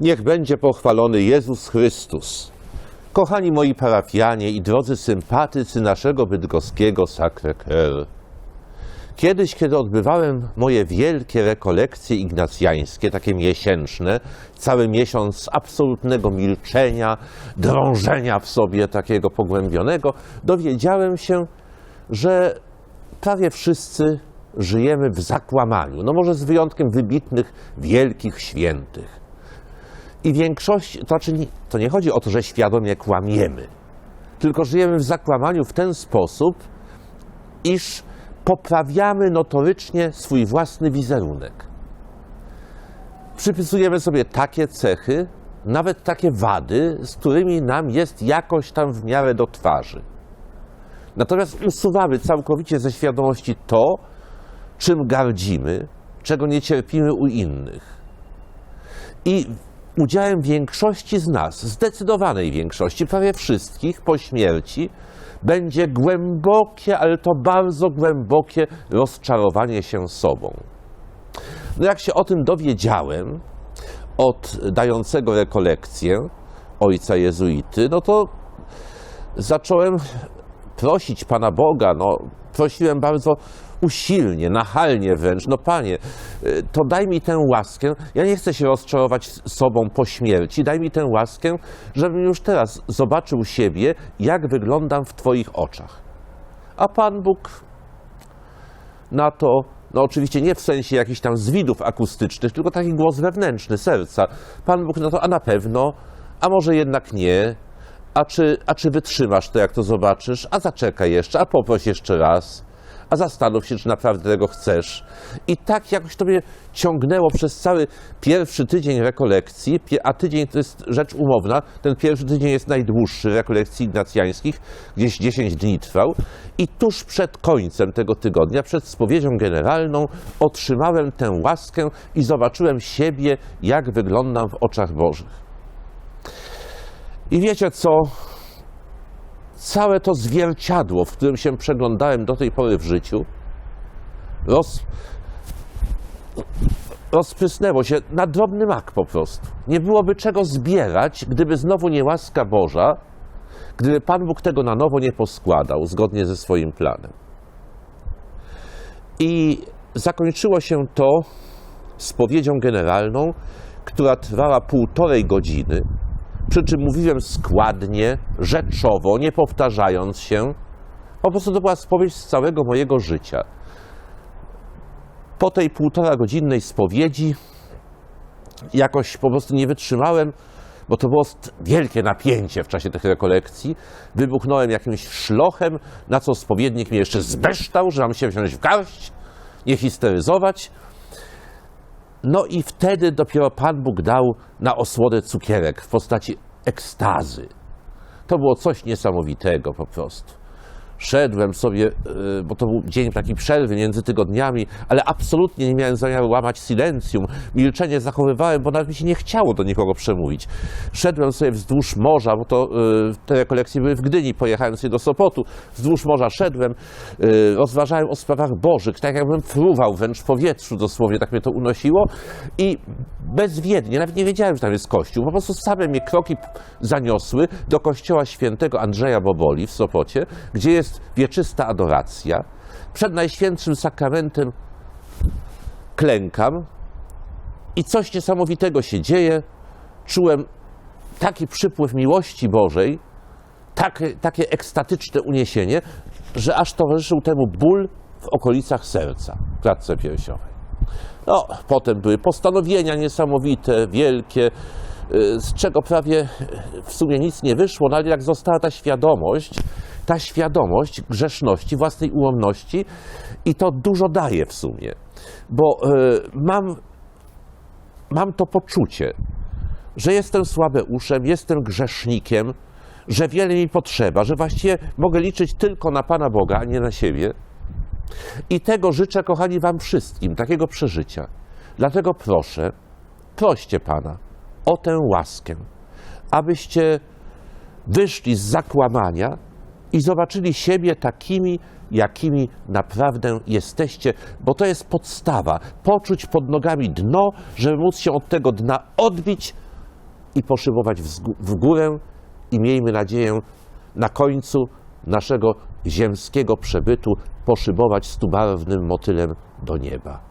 Niech będzie pochwalony Jezus Chrystus. Kochani moi parafianie i drodzy sympatycy naszego bydgoskiego Sacré-Cœur. Kiedyś, kiedy odbywałem moje wielkie rekolekcje ignacjańskie, takie miesięczne, cały miesiąc absolutnego milczenia, drążenia w sobie takiego pogłębionego, dowiedziałem się, że prawie wszyscy żyjemy w zakłamaniu. No może z wyjątkiem wybitnych, wielkich świętych. I większość, to znaczy nie, to nie chodzi o to, że świadomie kłamiemy, tylko żyjemy w zakłamaniu w ten sposób, iż poprawiamy notorycznie swój własny wizerunek. Przypisujemy sobie takie cechy, nawet takie wady, z którymi nam jest jakoś tam w miarę do twarzy. Natomiast usuwamy całkowicie ze świadomości to, czym gardzimy, czego nie cierpimy u innych. I udziałem większości z nas, zdecydowanej większości, prawie wszystkich po śmierci, będzie głębokie, ale to bardzo głębokie rozczarowanie się sobą. No jak się o tym dowiedziałem od dającego rekolekcję ojca jezuity, no to zacząłem prosić Pana Boga, no prosiłem bardzo usilnie, nachalnie wręcz, no Panie, y, to daj mi tę łaskę, ja nie chcę się rozczarować sobą po śmierci, daj mi tę łaskę, żebym już teraz zobaczył siebie, jak wyglądam w Twoich oczach. A Pan Bóg na to, no oczywiście nie w sensie jakichś tam zwidów akustycznych, tylko taki głos wewnętrzny, serca. Pan Bóg na to, a na pewno, a może jednak nie, a czy, a czy wytrzymasz to, jak to zobaczysz, a zaczekaj jeszcze, a poproś jeszcze raz, a zastanów się, czy naprawdę tego chcesz. I tak jakoś to mnie ciągnęło przez cały pierwszy tydzień rekolekcji, a tydzień to jest rzecz umowna, ten pierwszy tydzień jest najdłuższy rekolekcji ignacjańskich, gdzieś 10 dni trwał i tuż przed końcem tego tygodnia, przed spowiedzią generalną, otrzymałem tę łaskę i zobaczyłem siebie, jak wyglądam w oczach Bożych. I wiecie co? Całe to zwierciadło, w którym się przeglądałem do tej pory w życiu, roz, rozprysnęło się na drobny mak po prostu. Nie byłoby czego zbierać, gdyby znowu nie łaska Boża, gdyby Pan Bóg tego na nowo nie poskładał, zgodnie ze swoim planem. I zakończyło się to spowiedzią generalną, która trwała półtorej godziny, przy czym mówiłem składnie, rzeczowo, nie powtarzając się. Po prostu to była spowiedź z całego mojego życia. Po tej półtora godzinnej spowiedzi jakoś po prostu nie wytrzymałem, bo to było wielkie napięcie w czasie tych rekolekcji. Wybuchnąłem jakimś szlochem, na co spowiednik mnie jeszcze zbeształ, że mam się wziąć w garść, nie histeryzować. No i wtedy dopiero Pan Bóg dał na osłodę cukierek w postaci ekstazy. To było coś niesamowitego po prostu. Szedłem sobie, y, bo to był dzień takiej przerwy między tygodniami, ale absolutnie nie miałem zamiaru łamać silencjum. Milczenie zachowywałem, bo nawet mi się nie chciało do nikogo przemówić. Szedłem sobie wzdłuż morza, bo to y, te rekolekcje były w Gdyni, pojechałem sobie do Sopotu. Wzdłuż morza szedłem, y, rozważałem o sprawach bożych, tak jakbym fruwał wręcz w powietrzu dosłownie, tak mnie to unosiło. I bezwiednie, nawet nie wiedziałem, że tam jest kościół, po prostu same mnie kroki zaniosły do kościoła świętego Andrzeja Boboli w Sopocie, gdzie jest wieczysta adoracja. Przed Najświętszym Sakramentem klękam i coś niesamowitego się dzieje. Czułem taki przypływ miłości Bożej, takie, takie ekstatyczne uniesienie, że aż towarzyszył temu ból w okolicach serca, w klatce piersiowej. No, potem były postanowienia niesamowite, wielkie, z czego prawie w sumie nic nie wyszło, no ale jak została ta świadomość, ta świadomość grzeszności, własnej ułomności i to dużo daje w sumie, bo y, mam, mam to poczucie, że jestem słabeuszem, jestem grzesznikiem, że wiele mi potrzeba, że właściwie mogę liczyć tylko na Pana Boga, a nie na siebie. I tego życzę, kochani, Wam wszystkim, takiego przeżycia. Dlatego proszę, proście Pana o tę łaskę, abyście wyszli z zakłamania i zobaczyli siebie takimi, jakimi naprawdę jesteście, bo to jest podstawa. Poczuć pod nogami dno, żeby móc się od tego dna odbić i poszybować w, górę i miejmy nadzieję na końcu naszego ziemskiego przebytu poszybować stubarwnym motylem do nieba.